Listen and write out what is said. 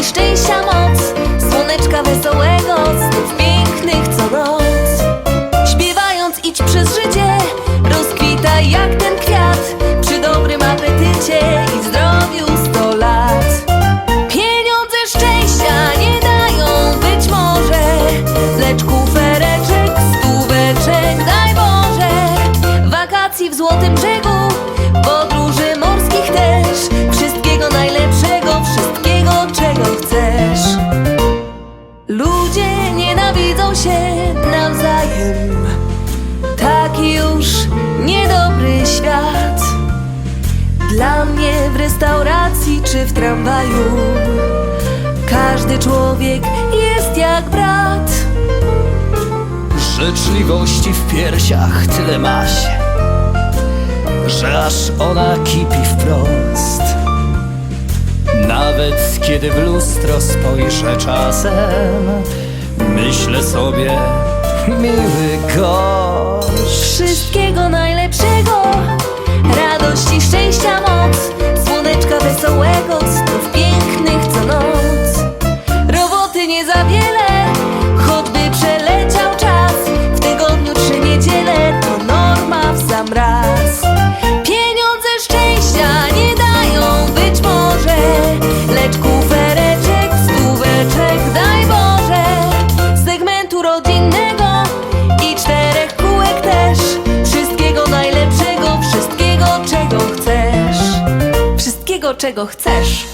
i szczęścia moc Słoneczka wesołego, snów pięknych co noc. Śpiewając idź przez życie, rozkwitaj jak ten kwiat Przy dobrym apetycie i zdrowiu sto lat. Pieniądze szczęścia nie dają być może Lecz kufereczek, stóweczek, daj Boże. Wakacji w złotym życiu się nawzajem. Taki już niedobry świat. Dla mnie w restauracji czy w tramwaju każdy człowiek jest jak brat. Życzliwości w piersiach tyle ma się, że aż ona kipi wprost. Nawet kiedy w lustro spojrzę czasem, myślę sobie, miły gość. Wszystkiego najlepszego, radości, szczęścia moc, słoneczka wesołego, snów pięknych co noc. Roboty nie za wiele, choćby przeleciał czas. W tygodniu trzy niedziele to norma w sam raz. Wszystkiego czego chcesz.